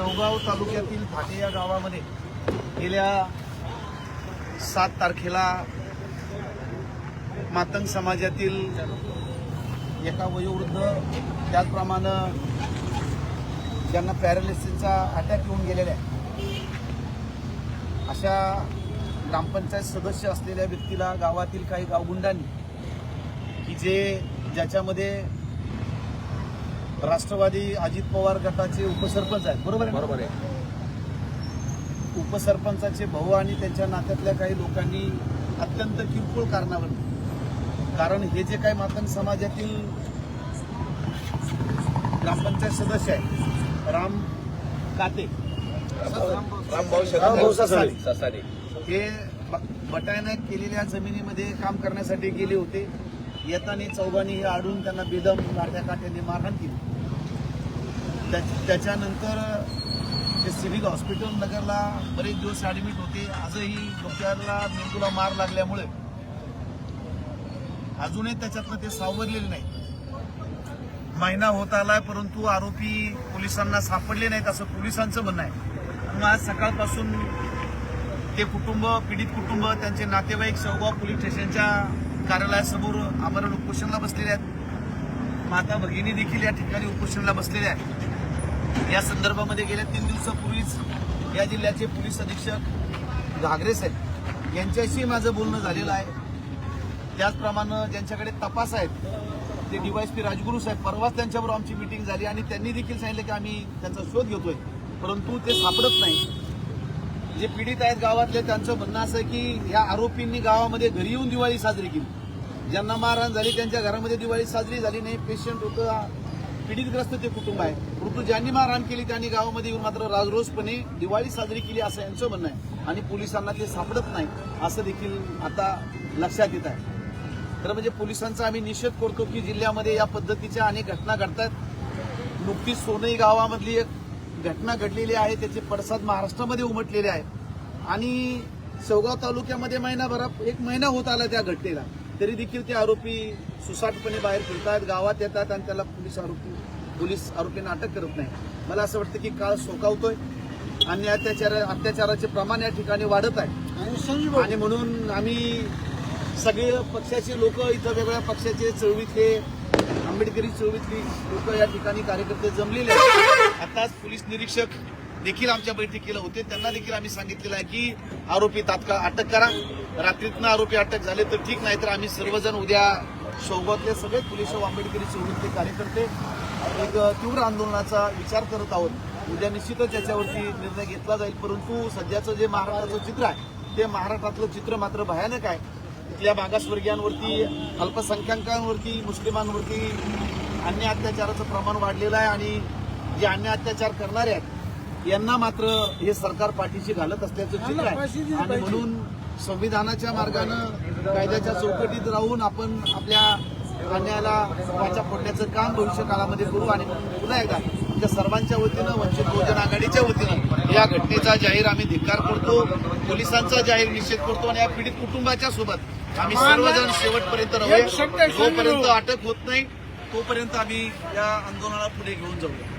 शेवगाव तालुक्यातील भाटे या गावामध्ये गेल्या सात तारखेला मातंग समाजातील एका वयोवृद्ध त्याचप्रमाणे ज्यांना पॅरालिसिसचा अटॅक येऊन गेलेला आहे अशा ग्रामपंचायत सदस्य असलेल्या व्यक्तीला गावातील काही गावगुंडांनी की जे ज्याच्यामध्ये राष्ट्रवादी अजित पवार गटाचे उपसरपंच आहेत बरोबर आहे बरोबर आहे. उपसरपंचाचे भाऊ आणि त्यांच्या नात्यातल्या काही लोकांनी अत्यंत किरकोळ कारणावर कारण हे जे काही मातंग समाजातील ग्रामपंचायत सदस्य आहेत राम काते रामभाऊ हे बटायनं केलेल्या जमिनीमध्ये काम करण्यासाठी गेले होते. येताना चौघांनी हे आडून त्यांना बेदम लाट्या काट्याने मारहाण केली. त्या- त्याच्यानंतर ते सिव्हिक हॉस्पिटल नगरला बरेच दिवस ॲडमिट होते. आजही डोक्याला मेंदूला मार लागल्यामुळे अजूनही त्याच्यातनं ते सावरलेले नाही. महिना होत आलाय परंतु आरोपी पोलिसांना सापडले नाहीत असं पोलिसांचं म्हणणं आहे. मग आज सकाळपासून ते कुटुंब पीडित कुटुंब त्यांचे नातेवाईक शेवगाव पोलीस स्टेशनच्या कार्यालयासमोर आमरण उपोषणला बसलेले आहेत. माता भगिनी देखील या ठिकाणी उपोषणला बसलेल्या आहेत. या संदर्भामध्ये गेल्या तीन दिवसापूर्वीच या जिल्ह्याचे पोलीस अधीक्षक घागरे साहेब यांच्याशी माझं बोलणं झालेलं आहे. त्याचप्रमाणे ज्यांच्याकडे तपास आहेत ते डीवायसपी राजगुरू साहेब परवाच त्यांच्याबरोबर आमची मिटिंग झाली आणि त्यांनी देखील सांगितलं की आम्ही त्यांचा शोध घेतोय. परंतु ते सापडत नाही. जे पीडित आहेत गावातले त्यांचं म्हणणं असं आहे की या आरोपींनी गावामध्ये घरी येऊन दिवाळी साजरी केली. ज्यांना मारहाण झाली त्यांच्या घरामध्ये दिवाळी साजरी झाली नाही पेशंट होतं पीडितग्रस्त ते कुटुंब आहे. परंतु ज्यांनी मारहाण केली त्यांनी गावामध्ये येऊन मात्र राजरोसपणे दिवाळी साजरी केली असं यांचं म्हणणं आहे. आणि पोलिसांना ते सापडत नाही असं देखील आता लक्षात येत आहे. तर म्हणजे पोलिसांचा आम्ही निषेध करतो की जिल्ह्यामध्ये या पद्धतीच्या अनेक घटना घडतात नुकतीच सोनई गावामधली एक घटना घडलेली आहे त्याचे पडसाद महाराष्ट्रामध्ये उमटलेले आहेत. आणि शेवगाव तालुक्यामध्ये महिनाभरात एक महिना होत आला त्या घटनेला. तरी देखील ते आरोपी सुसाटपणे बाहेर फिरतात गावात येतात आणि त्याला पोलीस आरोपी पोलीस आरोपींना अटक करत नाही मला असं वाटतं की काळ सोकावतोय आणि अत्याचार अत्याचाराचे प्रमाण या ठिकाणी वाढत आहे. आणि म्हणून आम्ही सगळे पक्षाचे लोक इथं वेगवेगळ्या पक्षाचे चळवळीतले आंबेडकरी चळवळीतली लोक या ठिकाणी कार्यकर्ते जमलेले आहेत. आताच पोलीस निरीक्षक देखील आमच्या बैठकीला होते. त्यांना देखील आम्ही सांगितलेलं आहे की आरोपी तात्काळ अटक करा. रात्रीतनं आरोपी अटक झाले तर ठीक नाही तर आम्ही सर्वजण उद्या सोबतले सगळे पोलीस आंबेडकरी चळवळीतले कार्यकर्ते एक तीव्र आंदोलनाचा विचार करत आहोत. उद्या निश्चितच याच्यावरती निर्णय घेतला जाईल परंतु सध्याचं जे महाराष्ट्राचं चित्र आहे ते महाराष्ट्रातलं चित्र मात्र भयानक आहे. इथल्या मागासवर्गीयांवरती अल्पसंख्याकांवरती मुस्लिमांवरती अन्य अत्याचाराचं प्रमाण वाढलेलं आहे आणि जे अन्य अत्याचार करणारे आहेत यांना मात्र हे सरकार पाठीशी घालत असल्याचं चित्र आहे. आणि म्हणून संविधानाच्या मार्गानं कायद्याच्या चौकटीत राहून आपण आपल्या अन्यायाला वाचा फोडण्याचं काम भविष्य काळामध्ये करू आणि पुन्हा एकदा त्या सर्वांच्या वतीनं वंचित बहुजन आघाडीच्या वतीनं या घटनेचा जाहीर आम्ही धिक्कार करतो पोलिसांचा जाहीर निषेध करतो आणि या पीडित कुटुंबाच्या सोबत आम्ही सर्वजण शेवटपर्यंत राहूया जोपर्यंत अटक होत नाही तोपर्यंत आम्ही या आंदोलनाला पुढे घेऊन जाऊया